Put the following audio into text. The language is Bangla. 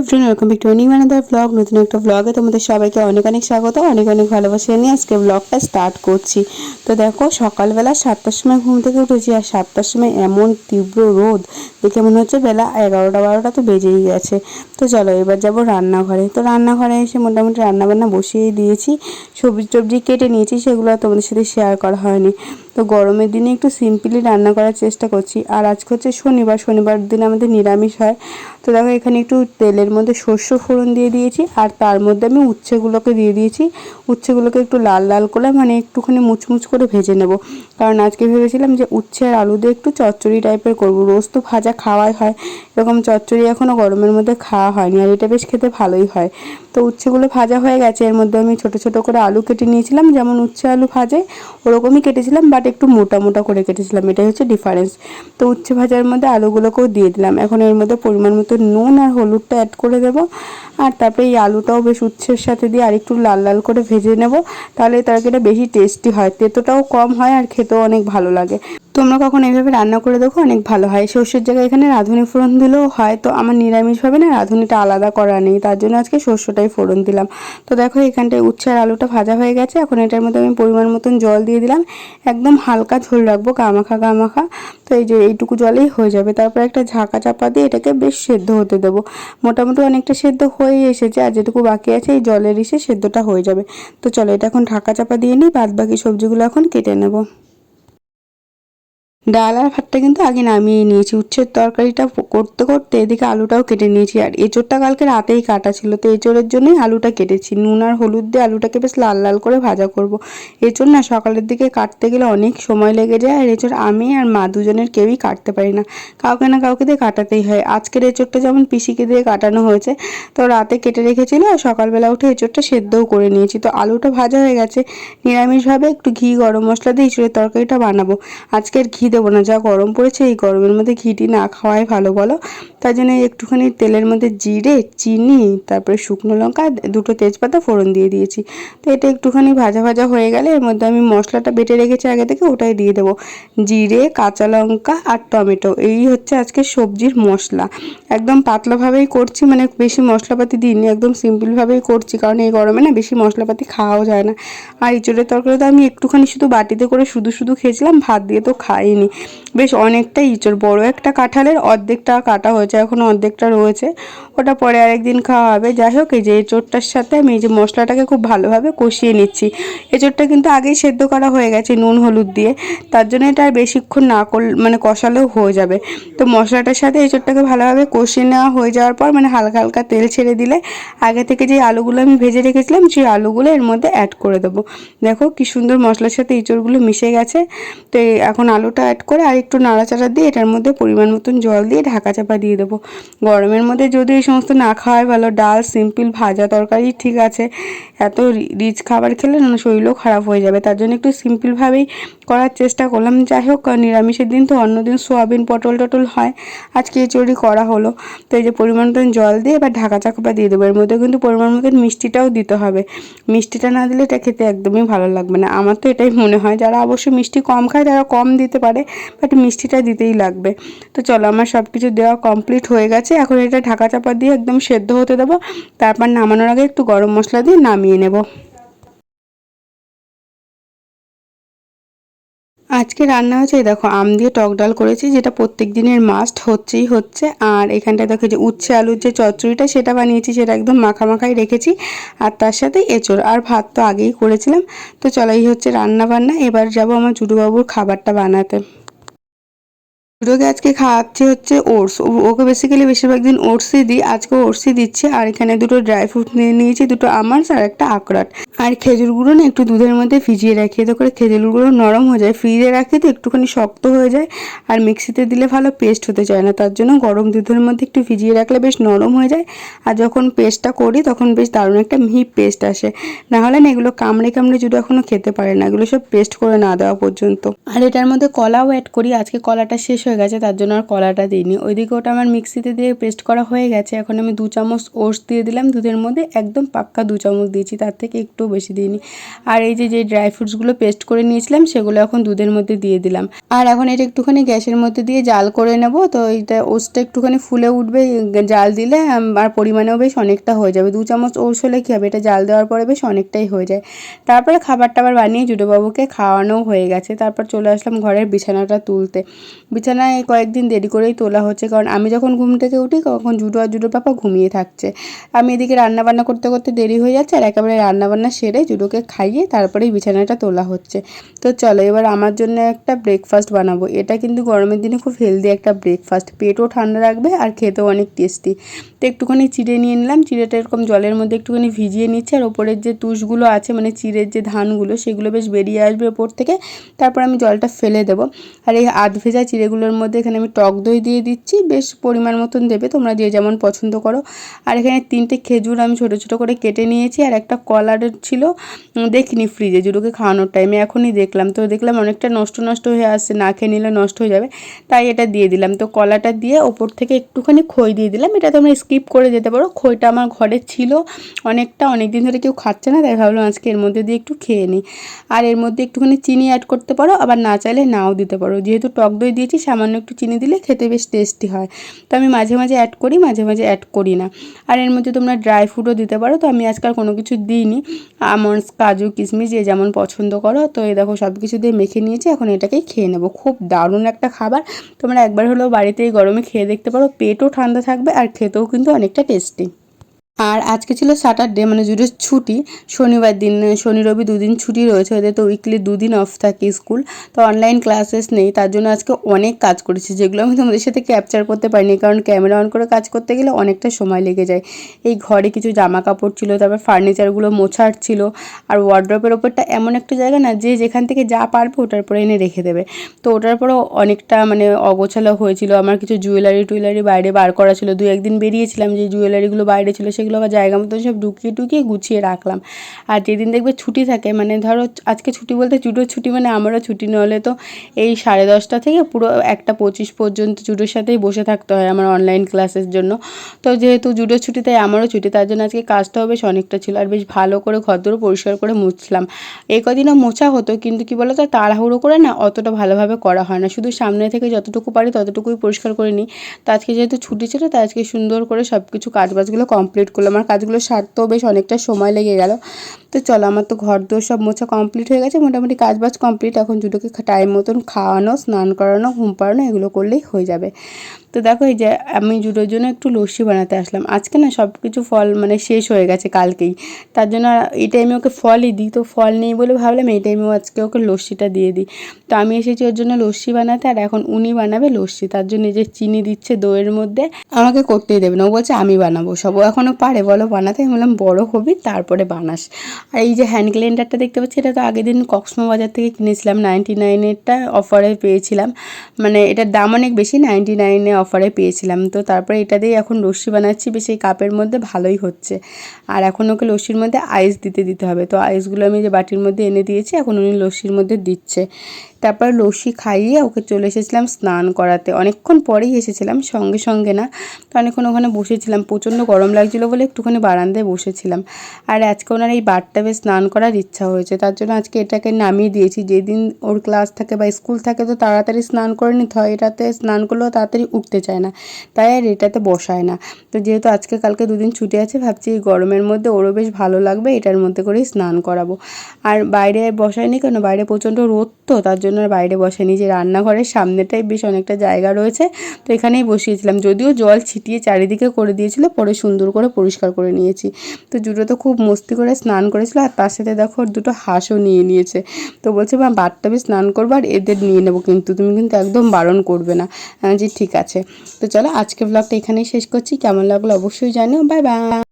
Everyone welcome back to new another blog নতুন একটা ব্লগে তোমাদের সবাইকে অনেক অনেক স্বাগত, অনেক অনেক ভালোবাসা নিয়ে আজকে ব্লগটা স্টার্ট করছি। তো দেখো, সকালবেলা সাতটার সময় ঘুম থেকে উঠেছি আর সাতটার সময় এমন তীব্র রোদ, দেখে মনে হচ্ছে বেলা এগারোটা বারোটা তো বেজেই গেছে। তো চলো এবার যাব রান্নাঘরে। তো রান্নাঘরে এসে মোটামুটি রান্নাবান্না বসিয়ে দিয়েছি। সবজি টবজি কেটে নিয়েছি, সেগুলো তোমাদের সাথে শেয়ার করা হয়নি। তো গরমের দিনে একটু সিম্পলি রান্না করার চেষ্টা করছি। আর আজকে হচ্ছে শনিবার শনিবার দিন আমাদের নিরামিষ হয়। তো দেখো এখানে একটু তেলের মধ্যে শস্য ফোড়ন দিয়ে দিয়েছি, আর তার মধ্যে আমি উচ্ছেগুলোকে দিয়ে দিয়েছি। উচ্ছেগুলোকে একটু লাল লাল করে মানে একটুখানি মুচমুচ করে ভেজে নেব। কারণ আজকে ভেবেছিলাম যে উচ্ছে আর আলু দিয়ে একটু চচ্চড়ি টাইপের করব। রোজ তো ভাজা খাওয়াই হয়। এরকম চচ্চড়ি এখনও গরমের মধ্যে খাওয়া হয়নি, আর এটা বেশ খেতে ভালোই হয়। তো উচ্ছেগুলো ভাজা হয়ে গেছে। এর মধ্যে আমি ছোট ছোট করে আলু কেটে নিয়েছিলাম। যেমন উচ্ছে আলু ভাজে, ওরকমই কেটেছিলাম বাট একটু মোটা মোটা করে কেটেছিলাম, এটাই হচ্ছে ডিফারেন্স তো উচ্ছে ভাজার মধ্যে আলুগুলোকেও দিয়ে দিলাম। এখন এর মধ্যে পরিমাণ মতো নুন আর হলুদটা অ্যাড করে দেব। আর তারপরে এই আলুটাও বেশ উচ্ছের সাথে দিয়ে আর একটু লাল লাল করে ভেজে নেব। তাহলে তার তরকারিটা বেশি টেস্টি হয়। তেতোটাও কম হয় আর খেতেও অনেক ভালো লাগে। তোমরা কখন এইভাবে রান্না করে দেখো? অনেক ভালো হয়। সর্ষের জায়গায় এখানে রাঁধুনি ফোড়ন দিলেও হয়। তো আমার নিরামিষভাবে না রাঁধুনিটা আলাদা করা নেই। তার জন্য আজকে শস্যটাই ফোড়ন দিলাম। তো দেখো, এখানটায় উচ্ছে আর আলুটা ভাজা হয়ে গেছে। এখন এটার মধ্যে আমি পরিমাণ মতন জল দিয়ে দিলাম। একদম হালকা ঝোল রাখব কামাখা কামাখা তো এই যে এইটুকু জলেই হয়ে যাবে। তারপর একটা ঝাঁকা চাপা দিয়ে এটাকে বেশ সেদ্ধ হতে দেবো। মোটামুটি অনেকটা সেদ্ধ হয়েই এসেছে। আর যেটুকু বাকি আছে, এই জলের ইসে সেদ্ধটা হয়ে যাবে। তো চলো, এটা এখন ঢাকা চাপা দিয়ে নিই। বাদ বাকি সবজিগুলো এখন কেটে নেব। ডাল আর ভাতটা কিন্তু আগে নামিয়ে নিয়েছি। উচ্ছের তরকারিটা করতে করতে এদিকে আলুটাও কেটে নিয়েছি। আর এঁচোড়টা কালকে রাতেই কাটা ছিল, তো এঁচোড়ের জন্যই আলুটা কেটেছি। নুন আর হলুদ দিয়ে আলুটাকে বেশ লাল লাল করে ভাজা করব। এঁচোড় না সকালের দিকে কাটতে গেলে অনেক সময় লেগে যায়, আর এঁচোড় আমি আর মা দুজনের কেউই কাটতে পারি না। কাউকে না কাউকে দিয়ে কাটাতেই হয়। আজকের এঁচোড়টা যেমন পিসিকে দিয়ে কাটানো হয়েছে, তো রাতে কেটে রেখেছিল, আর সকালবেলা উঠে এঁচোড়টা সেদ্ধও করে নিয়েছি। তো আলুটা ভাজা হয়ে গেছে। নিরামিষভাবে একটু ঘি, গরম মশলা দিয়ে এঁচোড়ের তরকারিটা বানাবো। আজকের ঘি দেবো না, যা গরম পড়েছে এই গরমের মধ্যে ঘিটি না খাওয়াই ভালো, বলো? তার জন্য একটুখানি তেলের মধ্যে জিরে, চিনি, তারপরে শুকনো লঙ্কা, দুটো তেজপাতা ফোড়ন দিয়ে দিয়েছি। তো এটা একটুখানি ভাজা ভাজা হয়ে গেলে এর মধ্যে আমি মশলাটা বেটে রেখেছি আগে থেকে, ওটাই দিয়ে দেবো। জিরে, কাঁচা লঙ্কা আর টমেটো, এই হচ্ছে আজকে সবজির মশলা। একদম পাতলাভাবেই করছি মানে বেশি মশলাপাতি দিইনি, একদম সিম্পলভাবেই করছি, কারণ এই গরমে না বেশি মশলাপাতি খাওয়াও যায় না। আর ইঁচড়ের তরকারি তো আমি একটুখানি শুধু বাটিতে করে শুধু শুধু খেয়েছিলাম, ভাত দিয়ে তো খাইনি। বেশ অনেকটা ইঁচড়, বড় একটা কাঁঠালের অর্ধেকটা কাটা হয়েছে এখনও অর্ধেকটা রয়েছে। ওটা পরে আরেকদিন খাওয়া হবে। যাই হোক, এই যে এঁচড়টার সাথে আমি এই যে মশলাটাকে খুব ভালোভাবে কষিয়ে নিচ্ছি। এঁচড়টা কিন্তু আগেই সেদ্ধ করা হয়ে গেছে নুন, হলুদ দিয়ে। তার জন্য এটা আর বেশিক্ষণ না কর মানে কষালেও হয়ে যাবে। তো মশলাটার সাথে এঁচড়টাকে ভালোভাবে কষিয়ে নেওয়া হয়ে যাওয়ার পর মানে হালকা হালকা তেল ছেড়ে দিলে আগে থেকে যে আলুগুলো আমি ভেজে রেখেছিলাম, সেই আলুগুলো এর মধ্যে অ্যাড করে দেবো। দেখো কি সুন্দর মশলার সাথে এঁচড়গুলো মিশে গেছে। তো এখন আলুটা অ্যাড করে আর একটু নাড়াচাড়া দিয়ে এটার মধ্যে পরিমাণ মতন জল দিয়ে ঢাকা চাপা দিয়ে দেবো। গরমের মধ্যে যদি এই সমস্ত না খাওয়াই ভালো, ডাল, সিম্পল ভাজা তরকারি ঠিক আছে। এত রিচ খাবার খেলে না শরীরও খারাপ হয়ে যাবে। তার জন্য একটু সিম্পলভাবেই করার চেষ্টা করলাম। যাই হোক, নিরামিষের দিন তো, অন্যদিন সোয়াবিন, পটল টটল হয়। আজকে চড়ি করা হলো। তো এই যে পরিমাণ মতন জল দিয়ে এবার ঢাকা চাকা দিয়ে দেবো। এর মধ্যে কিন্তু পরিমাণ মতন মিষ্টিটাও দিতে হবে। মিষ্টিটা না দিলে এটা খেতে একদমই ভালো লাগবে না। আমার তো এটাই মনে হয়। যারা অবশ্যই মিষ্টি কম খায়, তারা কম দিতে পারে, বাট মিষ্টিটা দিতেই লাগবে। তো চলো, আমার সব কিছু দেওয়া কমপ্লিট হয়ে গেছে। এখন এটা ঢাকা চাপা দিয়ে একদম সেদ্ধ হতে দেবো। তারপর নামানোর আগে একটু গরম মশলা দিয়ে নামিয়ে নেব। আজকে রান্না হচ্ছে দেখো, আম দিয়ে টক ডাল করেছি, যেটা প্রত্যেক দিনের মাস্ট হচ্ছেই হচ্ছে। আর এখানটায় দেখো যে উচ্ছে আলুর যে চচ্চড়িটা, সেটা বানিয়েছি, সেটা একদম মাখা মাখাই রেখেছি। আর তার সাথে এঁচড়, আর ভাত তো আগেই করেছিলাম। তো চলাই হচ্ছে রান্না বান্না এবার যাব আমার জুডুবাবুর খাবারটা বানাতে। দুটোকে আজকে খাওয়াচ্ছি হচ্ছে ওটস। ওকে বেসিক্যালি বেশিরভাগ দিন ওটসই দিই। আজকে ওটসই দিচ্ছে। আর এখানে দুটো ড্রাই ফ্রুট নিয়ে নিয়েছি, দুটো আমান্স আর একটা আখরাট আর খেজুর গুঁড়ো না একটু দুধের মধ্যে ভিজিয়ে রাখি। এতে করে খেজুর গুঁড়ো নরম হয়ে যায়। ফ্রিজে রাখি তো একটুখানি শক্ত হয়ে যায়। আর মিক্সিতে দিলে ভালো পেস্ট হতে চায় না। তার জন্য গরম দুধের মধ্যে একটু ভিজিয়ে রাখলে বেশ নরম হয়ে যায়। আর যখন পেস্টটা করি, তখন বেশ দারুণ একটা মিহি পেস্ট আসে। না হলে না এগুলো কামড়ে কামড়ে যদি এখনও খেতে পারে না। এগুলো সব পেস্ট করে না দেওয়া পর্যন্ত। আর এটার মধ্যে কলাও অ্যাড করি। আজকে কলাটা শেষ হয়ে গেছে, তার জন্য আর কলাটা দিইনি। ওইদিকে ওটা আমার মিক্সিতে দিয়ে পেস্ট করা হয়ে গেছে। এখন আমি দু চামচ ওটস দিয়ে দিলাম, দুধের মধ্যে একদম পাক্কা দু চামচ দিয়েছি, তার থেকে একটু বেশি দিইনি। আর এই যে যে ড্রাই ফ্রুটসগুলো পেস্ট করে নিয়েছিলাম, সেগুলো এখন দুধের মধ্যে দিয়ে দিলাম। আর এখন এটা একটুখানি গ্যাসের মধ্যে দিয়ে জাল করে নেব, তো এইটা ওটসটা একটুখানি ফুলে উঠবে, জাল দিলে আর পরিমাণেও বেশ অনেকটা হয়ে যাবে। দু চামচ ওটস হলে কী হবে, এটা জাল দেওয়ার পরে বেশ অনেকটাই হয়ে যায়। তারপরে খাবার টাবার বানিয়ে জুটোবাবুকে খাওয়ানো হয়ে গেছে। তারপর চলে আসলাম ঘরের বিছানাটা তুলতে। বিছানায় কয়েকদিন দেরি করেই তোলা হচ্ছে, কারণ আমি যখন ঘুম থেকে উঠি তখন জুটো আর জুটো পাপা ঘুমিয়ে থাকছে। আমি এদিকে রান্না বান্না করতে করতে দেরি হয়ে যাচ্ছে আর একেবারে রান্না বান্না সেরে জুটোকে খাইয়ে তারপরেই বিছানাটা তোলা হচ্ছে। তো চলো এবার আমার জন্য একটা ব্রেকফাস্ট বানাবো। এটা কিন্তু গরমের দিনে খুব হেলদি একটা ব্রেকফাস্ট পেটও ঠান্ডা রাখবে আর খেতেও অনেক টেস্টি তো একটুখানি চিড়ে নিয়ে নিলাম। চিড়েটা এরকম জলের মধ্যে একটুখানি ভিজিয়ে নিচ্ছে আর ওপরের যে তুষগুলো আছে মানে চিড়ের যে ধানগুলো, সেগুলো বেশ বেরিয়ে আসবে ওপর থেকে। তারপর আমি জলটা ফেলে দেবো। আর এই আধ ভেজা চিড়েগুলোর মধ্যে এখানে আমি টক দই দিয়ে দিচ্ছি। বেশ পরিমাণ মতন দেবে, তোমরা যে যেমন পছন্দ করো। আর এখানে তিনটে খেজুর আমি ছোটো ছোটো করে কেটে নিয়েছি, আর একটা কলার ছিল দেখিনি ফ্রিজে জুড়োকে খাওয়ানোর টাইমে এখনই দেখলাম। তো দেখলাম অনেকটা নষ্ট নষ্ট হয়ে আসছে, না খেয়ে নিলে নষ্ট হয়ে যাবে, তাই এটা দিয়ে দিলাম। তো কলাটা দিয়ে ওপর থেকে একটুখানি খই দিয়ে দিলাম। এটা তোমরা স্কিপ করে যেতে পারো, খইটা আমার ঘরে ছিল অনেকটা অনেক দিন ধরে কেউ খাচ্ছে না, তাই ভাবলাম আজকে এর মধ্যে দিয়ে একটু খেয়ে নিই। আর এর মধ্যে একটুখানি চিনি অ্যাড করতে পারো, আবার না চাইলে নাও দিতে পারো। যেহেতু টক দই দিয়েছি সামান্য একটু চিনি দিলে খেতে বেশ টেস্টি হয়। তো আমি মাঝে মাঝে অ্যাড করি, মাঝে মাঝে অ্যাড করি না। আর এর মধ্যে তোমরা ড্রাই ফ্রুটও দিতে পারো। তো আমি আজকাল কোনো কিছু দিইনি। আমন্ডস কাজু কিশমিশ যে যেমন পছন্দ করো। তো এই দেখো সব কিছু দিয়ে মেখে নিয়েছি। এখন এটাকেই খেয়ে নেব। খুব দারুণ একটা খাবার। তোমরা একবার হলেও বাড়িতে এই গরমে খেয়ে দেখতে পারো। পেটও ঠান্ডা থাকবে আর খেতেও কিন্তু অনেকটা টেস্টি আর আজকে ছিল স্যাটারডে মানে জুড়ে ছুটি। শনিবার দিন, শনি, রবি দুদিন ছুটি রয়েছে ওদের, তো উইকলি দুদিন অফ থাকে স্কুল তো অনলাইন ক্লাসেস নেই, তার জন্য আজকে অনেক কাজ করেছি, যেগুলো আমি তোমাদের সাথে ক্যাপচার করতে পারিনি, কারণ ক্যামেরা অন করে কাজ করতে গেলে অনেকটা সময় লেগে যায়। এই ঘরে কিছু জামা কাপড় ছিল, তারপর ফার্নিচারগুলো মোছার ছিল, আর ওয়ার্ড্রপের ওপরটা এমন একটা জায়গা না, যে যেখান থেকে যা পারবে ওটার পরে এনে রেখে দেবে। তো ওটার পরেও অনেকটা মানে অগোছালো হয়েছিল, আমার কিছু জুয়েলারি টুয়েলারি বাইরে বার করা ছিল দু একদিন বেরিয়েছিলাম, যে জুয়েলারিগুলো বাইরে ছিল সেগুলো আবার জায়গা মতো সব ঢুকিয়ে টুকিয়ে গুছিয়ে রাখলাম। আর যেদিন দেখবে ছুটি থাকে মানে ধরো আজকে ছুটি বলতে জুডোর ছুটি মানে আমারও ছুটি নলে তো এই সাড়ে দশটা থেকে পুরো একটা পঁচিশ পর্যন্ত জুডোর সাথেই বসে থাকতে হয় আমার অনলাইন ক্লাসের জন্য। তো যেহেতু জুডোর ছুটি, তাই আমারও ছুটি, তার জন্য আজকে কাজটাও বেশ অনেকটা ছিল। আর বেশ ভালো করে ঘরদোর পরিষ্কার করে মুছলাম। এই কদিনও মোছা হতো, কিন্তু কি বলতো, তাড়াহুড়ো করে না অতটা ভালোভাবে করা হয় না। শুধু সামনে থেকে যতটুকু পারি ততটুকুই পরিষ্কার করে নিই। তো আজকে যেহেতু ছুটি ছিল, তাই আজকে সুন্দর করে সব কিছু কাজবাজগুলো কমপ্লিট করলাম আমার কাজগুলো সারতেও বেশ অনেকটা সময় লেগে গেল। তো চলো, আমার তো ঘর দোর সব মোছা কমপ্লিট হয়ে গেছে। মোটামুটি কাজবাজ কমপ্লিট এখন দুটোকে টাইম মতন খাওয়ানো, স্নান করানো, ঘুম পাড়ানো, এগুলো করলেই হয়ে যাবে। তো দেখো এই যে, আমি জুডোর জন্য একটু লস্যি বানাতে আসলাম। আজকে না সব কিছু ফল মানে শেষ হয়ে গেছে কালকেই। তার জন্য এই টাইমে ওকে ফলই দিই। তো ফল নেই বলে ভাবলাম এই টাইমেও আজকে ওকে লস্যিটা দিয়ে দিই। তো আমি এসেছি ওর জন্য লস্যি বানাতে আর এখন উনি বানাবে লস্যি। তার জন্য যে চিনি দিচ্ছে দইয়ের মধ্যে। আমাকে করতেই দেবে না। ও বলছে, আমি বানাবো। সব ও এখনও পারে। বলো, বানাতে? আমি বললাম, বড় হবি, তারপরে বানাস। আর এই যে হ্যান্ড গ্লেন্ডারটা দেখতে পাচ্ছি, এটা তো আগের দিন কক্সমো বাজার থেকে কিনেছিলাম নাইনটি নাইনেরটা অফারে পেয়েছিলাম। মানে এটার দাম অনেক বেশি নাইনটি নাইনে অফারে পেয়েছিলাম। তো তারপরে এটা দিয়ে এখন লস্যি বানাচ্ছি, বেশ এই কাপের মধ্যে ভালোই হচ্ছে। আর এখন ওকে লস্যির মধ্যে আইস দিতে দিতে হবে। তো আইসগুলো আমি যে বাটির মধ্যে এনে দিয়েছি, এখন উনি লস্যির মধ্যে দিচ্ছে। তারপরে লস্যি খাইয়ে ওকে চলে এসেছিলাম স্নান করাতে। অনেকক্ষণ পরেই এসেছিলাম, সঙ্গে সঙ্গে না, তো অনেকক্ষণ ওখানে বসেছিলাম, প্রচণ্ড গরম লাগছিল বলে একটুখানি বারান্দায় বসেছিলাম। আর আজকে ওনার এই বাথটাবে স্নান করার ইচ্ছা হয়েছে, তার জন্য আজকে এটাকে নামিয়ে দিয়েছি। যেদিন ওর ক্লাস থাকে বা স্কুল থাকে তো তাড়াতাড়ি স্নান করে নিতে হয়, এটাতে স্নান করলেও তাড়াতাড়ি উঠতে চায় না, তাই আর এটাতে বসায় না। তো যেহেতু আজকে কালকে দুদিন ছুটি আছে, ভাবছি এই গরমের মধ্যে ওরও বেশ ভালো লাগবে, এটার মধ্যে করেই স্নান করাবো। আর বাইরে বসায়নি কেন? বাইরে প্রচণ্ড রোদ তো, তার জন্য আর বাইরে বসায়নি যে রান্নাঘরের সামনেটাই বেশ অনেকটা জায়গা রয়েছে তো এখানেই বসিয়েছিলাম। যদিও জল ছিটিয়ে চারিদিকে করে দিয়েছিল পরে সুন্দর করে পরিষ্কার করে নিয়েছি। তো জুটো তো খুব মস্তি করে স্নান করেছিল আর তার সাথে দেখো দুটো হাঁসও নিয়ে নিয়েছে। তো বলছে মা বাথটাবে স্নান করব আর এদের নিয়ে নেব কিন্তু তুমি কিন্তু একদম বারণ করবে না। বলছি, ঠিক আছে। তো চলো আজকে ব্লগটা এখানেই শেষ করছি কেমন লাগল অবশ্যই জানিও বাই বাই।